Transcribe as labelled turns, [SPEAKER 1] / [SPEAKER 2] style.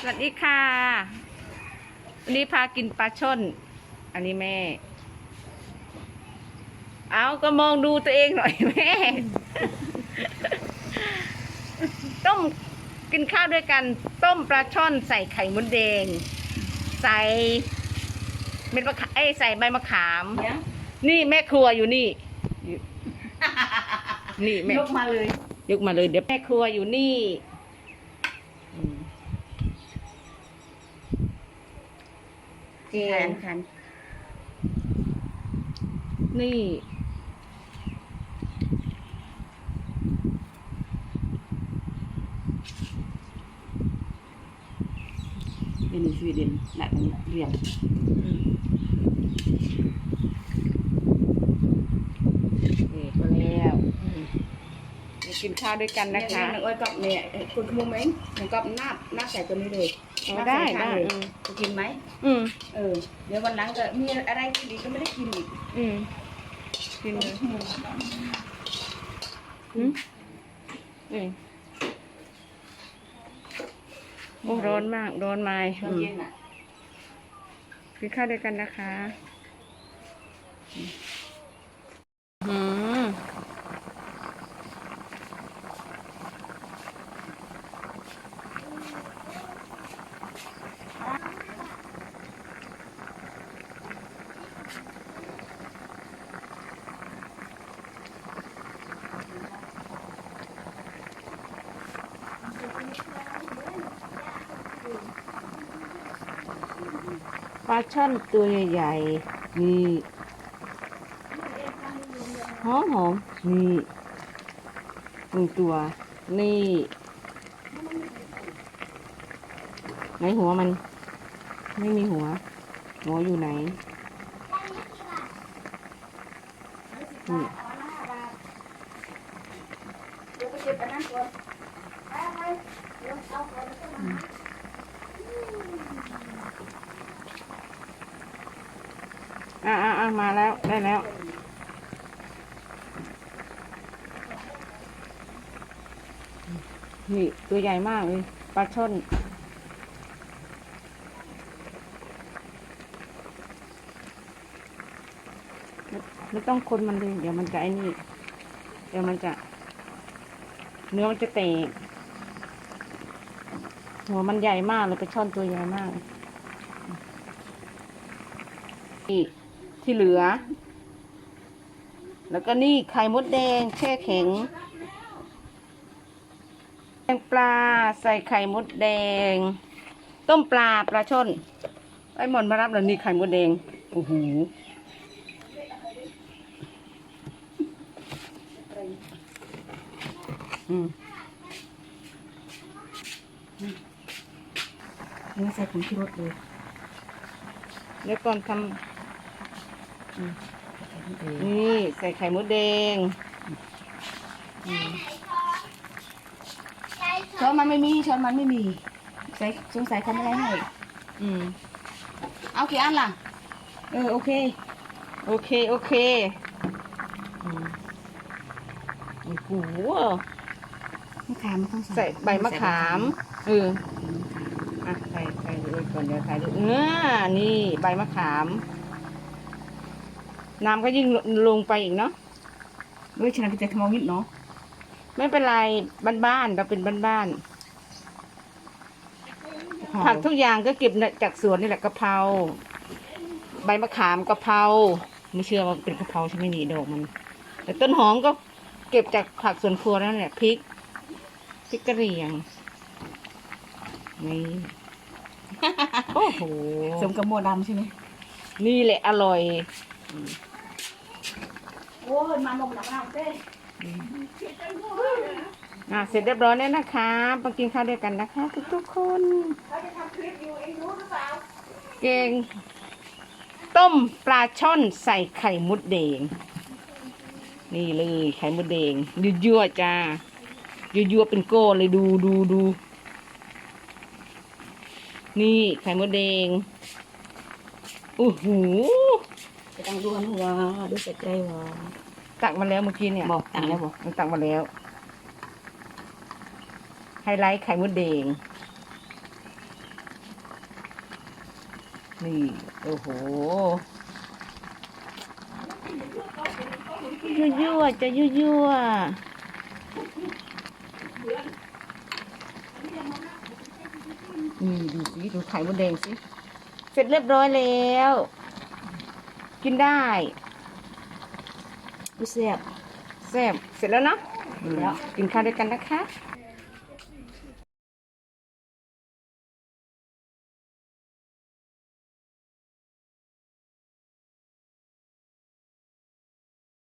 [SPEAKER 1] สวัสดีค่ะ วันนี้พากินปลาช่อนอันนี้แม่ เอาก็มองดูตัวเองหน่อยแม่ ต้มกินข้าวด้วยกัน ต้มปลาช่อนใส่ไข่มดแดง ใส่เม็ดมะขามเอ้ยใส่ใบมะขาม
[SPEAKER 2] เนี่ย
[SPEAKER 1] นี่แม่ครัวอยู่นี่อยู่นี่แม่
[SPEAKER 2] ยกมาเลย
[SPEAKER 1] ยกมาเลย เดี๋ยวแม่ครัวอยู่นี่ อืมแก
[SPEAKER 2] แข
[SPEAKER 1] ง
[SPEAKER 2] นขัน
[SPEAKER 1] นี่
[SPEAKER 2] เป็นสวีเดนหลักเรียน
[SPEAKER 1] นี่มาแล้วอืมเดี๋ยวกินข้าวด้วยกันนะคะ
[SPEAKER 2] นึ่งอ้อยกับเนี่ยคุณขโมยไหมหนึ่งกับน้าน้าใส่ตัวนี้เลย
[SPEAKER 1] อ๋อ
[SPEAKER 2] น้า
[SPEAKER 1] ได้
[SPEAKER 2] ใส่ข้าง
[SPEAKER 1] ได้
[SPEAKER 2] เลย
[SPEAKER 1] อืม
[SPEAKER 2] จะกินไหม
[SPEAKER 1] อืม
[SPEAKER 2] เออ เดี๋ยววันหลังก็มีอะไรกินอีกก็ไม่ได้กินอีก
[SPEAKER 1] อืมกินเลยอืมนี่โอ้ร้อนมากร้อนไหม
[SPEAKER 2] ตอนเย็นอะ
[SPEAKER 1] กินข้าวด้วยกันนะคะอืม ลาช่อนตัวใหญ่ๆนี่หอมหอมนี่หนึ่งตัว นี่ ไหนหัวมัน ไม่มีหัว หัวอยู่ไหนนี่
[SPEAKER 2] เดี๋ยวไปเก็บอันนั้นก่ อน
[SPEAKER 1] อะอะอะมาแล้วได้แล้วนี่ตัวใหญ่มากเลยปลาช่อนไม่ไม่ต้องคนมันเลยเดี๋ยวมันจะไอ้นี่ เดี๋ยวมันจะ เนื้อมันจะแตกหัวมันใหญ่มากเลยปลาช่อนตัวใหญ่มากนี่ ที่เหลือ แล้วก็นี่ไข่มดแดงแช่แข็งแกงปลาใส่ไข่มดแดง ต้มปลาปลาช่อนไอ้หมอนมารับแล้วนี่ไข่มดแดงโอ้โหอืม
[SPEAKER 2] นี่ใส่ผงชูรสเลย
[SPEAKER 1] แล้วก่อนทำ นี่ใส่ไข่มดแดง
[SPEAKER 2] ช้อนมันไม่มีช้อนมันไม่มีใส่สงสัยเขาไม่ได้ให้
[SPEAKER 1] อืม
[SPEAKER 2] เอากี่อันล่ะ เออโอเค
[SPEAKER 1] โอเคโอเคโอ้โห
[SPEAKER 2] มะขามต้อง
[SPEAKER 1] ใส่ใบมะขามเอออะใส่ใส่เลยก่อนเดี๋ยวใส่เลยเออนี่ใบมะขาม น้ำก็ยิ่งลงไปอีกเนาะ
[SPEAKER 2] ด้วยฉะนั้นจะทำเอานิดเนาะ
[SPEAKER 1] ไม่เป็นไรบ้านๆเราเป็นบ้านๆผักทุกอย่างก็เก็บจากสวนนี่แหละกะเพราใบมะขามกะเพราไม่เชื่อว่าเป็นกะเพราใช่ไหมนี่ดอกมัน แต่ต้นหอมก็เก็บจากผักสวนครัวนั่นแหละพริกพริกกระเหรี่ยงนี่โอ้โห
[SPEAKER 2] สมกับโมดำใช่ไหม
[SPEAKER 1] นี่แหละอร่อย
[SPEAKER 2] โอ้ยมาลงหนักหนักเต้
[SPEAKER 1] อะเสร็จเรียบร้อยแล้วนะคะมากินข้าวด้วยกันนะคะ ทุกๆคน
[SPEAKER 2] เขาจะทำคลิปอยู่เองรู้หรือเปล่า
[SPEAKER 1] เกงต้มปลาช่อนใส่ไข่มดแดง นี่เลยไข่มดแดงยั่วๆจ้ายั่วๆเป็นโก้เลยดูดูดูนี่ไข่มดแดงโอ้โห
[SPEAKER 2] จะต้องดูหันหัวดูเสร็จใจหัว
[SPEAKER 1] ตักมาแล้วเมื่อกี้เนี่ย
[SPEAKER 2] บอกตักแล้วบอก
[SPEAKER 1] มันตักมาแล้ว ไฮไลท์ไข่มดแดงนี่ โอ้โหยั่วยั่วๆจะยั่วยั่วๆนี่ดูสิดูไข่มดแดงสิ เสร็จเรียบร้อยแล้ว กินได้
[SPEAKER 2] อุ้ยแซ่บ
[SPEAKER 1] แซ่บเสร็จแล้วเนาะ
[SPEAKER 2] แล้ว
[SPEAKER 1] กินข้าวด้วยกันนะคะ